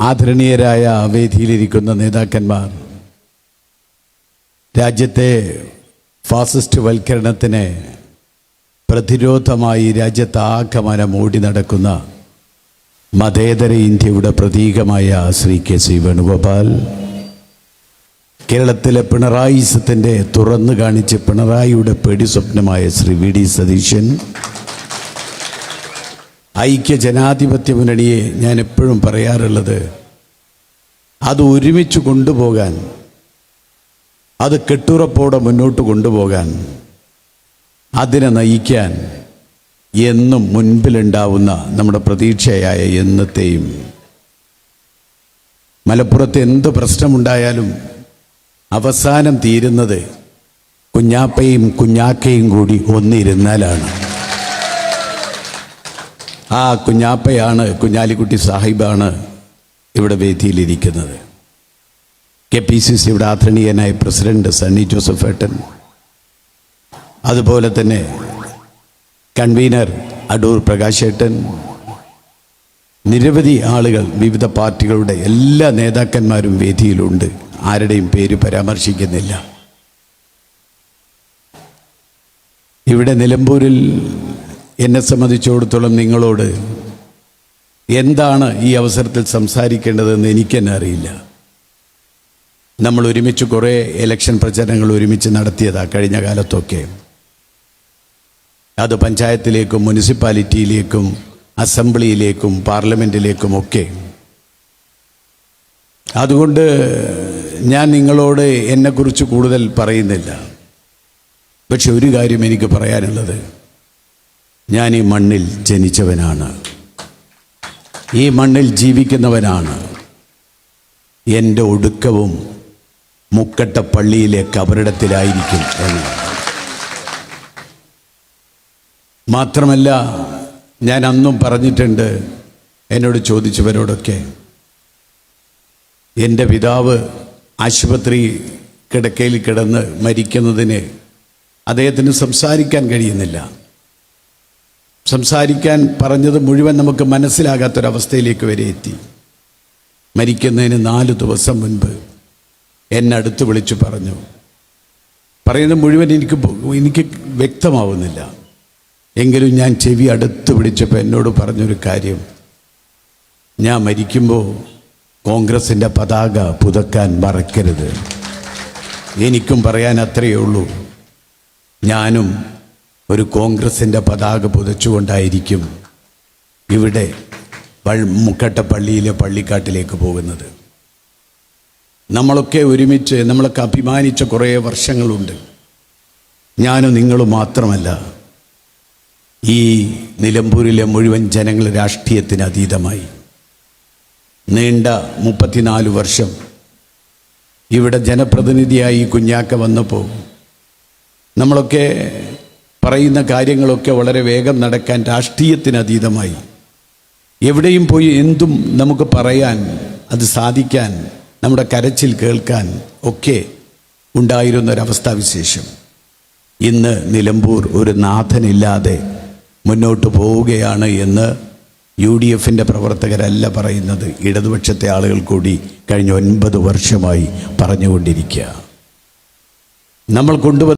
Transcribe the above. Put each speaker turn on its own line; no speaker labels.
ആദരണീയരായ വേദിയിലിരിക്കുന്ന നേതാക്കന്മാർ രാജ്യത്തെ ഫാസിസ്റ്റ് വൽക്കരണത്തിന് പ്രതിരോധമായി രാജ്യത്താകമാനം ഓടി നടക്കുന്ന മതേതര ഇന്ത്യയുടെ പ്രതീകമായ ശ്രീ കെ സി വേണുഗോപാൽ കേരളത്തിലെ പിണറായിസത്തിന്റെ തുറന്നു കാണിച്ച് പിണറായിയുടെ പേടി സ്വപ്നമായ ശ്രീ വി ഡി സതീശൻ ഐക്യ ജനാധിപത്യ മുന്നണിയെ ഞാൻ എപ്പോഴും പറയാറുള്ളത് അത് ഒരുമിച്ച് കൊണ്ടുപോകാൻ അത് കെട്ടുറപ്പോടെ മുന്നോട്ട് കൊണ്ടുപോകാൻ അതിനെ നയിക്കാൻ എന്നും മുൻപിലുണ്ടാവുന്ന നമ്മുടെ പ്രതീക്ഷയായ എന്നത്തെയും. മലപ്പുറത്ത് എന്ത് പ്രശ്നമുണ്ടായാലും അവസാനം തീരുന്നത് കുഞ്ഞാപ്പയും കുഞ്ഞാക്കയും കൂടി ഒന്നിരുന്നാലാണ്. ആ കുഞ്ഞാപ്പയാണ് കുഞ്ഞാലിക്കുട്ടി സാഹിബാണ് ഇവിടെ വേദിയിലിരിക്കുന്നത്. കെ പി സി സിയുടെ ആദരണീയനായ പ്രസിഡന്റ് സണ്ണി ജോസഫ് ഏട്ടൻ അതുപോലെ തന്നെ കൺവീനർ അടൂർ പ്രകാശേട്ടൻ നിരവധി ആളുകൾ വിവിധ പാർട്ടികളുടെ എല്ലാ നേതാക്കന്മാരും വേദിയിലുണ്ട്. ആരുടെയും പേര് പരാമർശിക്കുന്നില്ല. ഇവിടെ നിലമ്പൂരിൽ എന്നെ സംബന്ധിച്ചിടത്തോളം നിങ്ങളോട് എന്താണ് ഈ അവസരത്തിൽ സംസാരിക്കേണ്ടതെന്ന് എനിക്കെന്നെ അറിയില്ല. നമ്മൾ ഒരുമിച്ച് കുറേ ഇലക്ഷൻ പ്രചരണങ്ങൾ ഒരുമിച്ച് നടത്തിയതാ കഴിഞ്ഞ കാലത്തൊക്കെ. അത് പഞ്ചായത്തിലേക്കും മുനിസിപ്പാലിറ്റിയിലേക്കും അസംബ്ലിയിലേക്കും പാർലമെന്റിലേക്കും ഒക്കെ. അതുകൊണ്ട് ഞാൻ നിങ്ങളോട് എന്നെക്കുറിച്ച് കൂടുതൽ പറയുന്നില്ല. പക്ഷെ ഒരു കാര്യം എനിക്ക് പറയാനുള്ളത്. ഞാൻ ഈ മണ്ണിൽ ജനിച്ചവനാണ്. ഈ മണ്ണിൽ ജീവിക്കുന്നവനാണ്. എന്റെ ഒടുക്കവും മുക്കട്ട പള്ളിയിലെ കബറിടത്തിലായിരിക്കും എന്ന്. മാത്രമല്ല ഞാൻ അന്നും പറഞ്ഞിട്ടുണ്ട് എന്നോട് ചോദിച്ചവരോടൊക്കെ എന്റെ പിതാവ് ആശുപത്രി കിടക്കയിൽ കിടന്ന് മരിക്കുന്നതിന് അദ്ദേഹത്തിന് സംസാരിക്കാൻ കഴിയുന്നില്ല. സംസാരിക്കാൻ പറഞ്ഞത് മുഴുവൻ നമുക്ക് മനസ്സിലാകാത്തൊരവസ്ഥയിലേക്ക് വരെ എത്തി. മരിക്കുന്നതിന് നാല് ദിവസം മുൻപ് എന്നെ അടുത്ത് വിളിച്ചു പറഞ്ഞു. പറയുന്നത് മുഴുവൻ എനിക്ക് എനിക്ക് വ്യക്തമാവുന്നില്ല. എങ്കിലും ഞാൻ ചെവി അടുത്ത് പിടിച്ചപ്പോൾ എന്നോട് പറഞ്ഞൊരു കാര്യം. ഞാൻ മരിക്കുമ്പോൾ കോൺഗ്രസിന്റെ പതാക പുതക്കാൻ മറക്കരുത്. എനിക്കും പറയാൻ അത്രയേ ഉള്ളൂ. ഞാനും ഒരു കോൺഗ്രസിന്റെ പതാക പുതച്ചുകൊണ്ടായിരിക്കും ഇവിടെ മുക്കട്ട പള്ളിയിലെ പള്ളിക്കാട്ടിലേക്ക് പോകുന്നത്. നമ്മളൊക്കെ ഒരുമിച്ച് നമ്മളൊക്കെ അഭിമാനിച്ച കുറേ വർഷങ്ങളുണ്ട്. ഞാനും നിങ്ങളും മാത്രമല്ല ഈ നിലമ്പൂരിലെ മുഴുവൻ ജനങ്ങൾ രാഷ്ട്രീയത്തിന് അതീതമായി. നീണ്ട മുപ്പത്തിനാല് വർഷം ഇവിടെ ജനപ്രതിനിധിയായി കുഞ്ഞാക്ക വന്നപ്പോൾ നമ്മളൊക്കെ പറയുന്ന കാര്യങ്ങളൊക്കെ വളരെ വേഗം നടക്കാൻ രാഷ്ട്രീയത്തിന് അതീതമായി. എവിടെയും പോയി എന്തും നമുക്ക് പറയാൻ അത് സാധിക്കാൻ നമ്മുടെ കരച്ചിൽ കേൾക്കാൻ ഒക്കെ ഉണ്ടായിരുന്ന ഒരവസ്ഥാവിശേഷം ഇന്ന് നിലമ്പൂർ ഒരു നാഥനില്ലാതെ മുന്നോട്ട് പോവുകയാണ് എന്ന് യു ഡി എഫിന്റെ പ്രവർത്തകരല്ല പറയുന്നത്. ഇടതുപക്ഷത്തെ ആളുകൾ കൂടി കഴിഞ്ഞ ഒൻപത് വർഷമായി പറഞ്ഞുകൊണ്ടിരിക്കുക. നമ്മൾ കൊണ്ടുവന്ന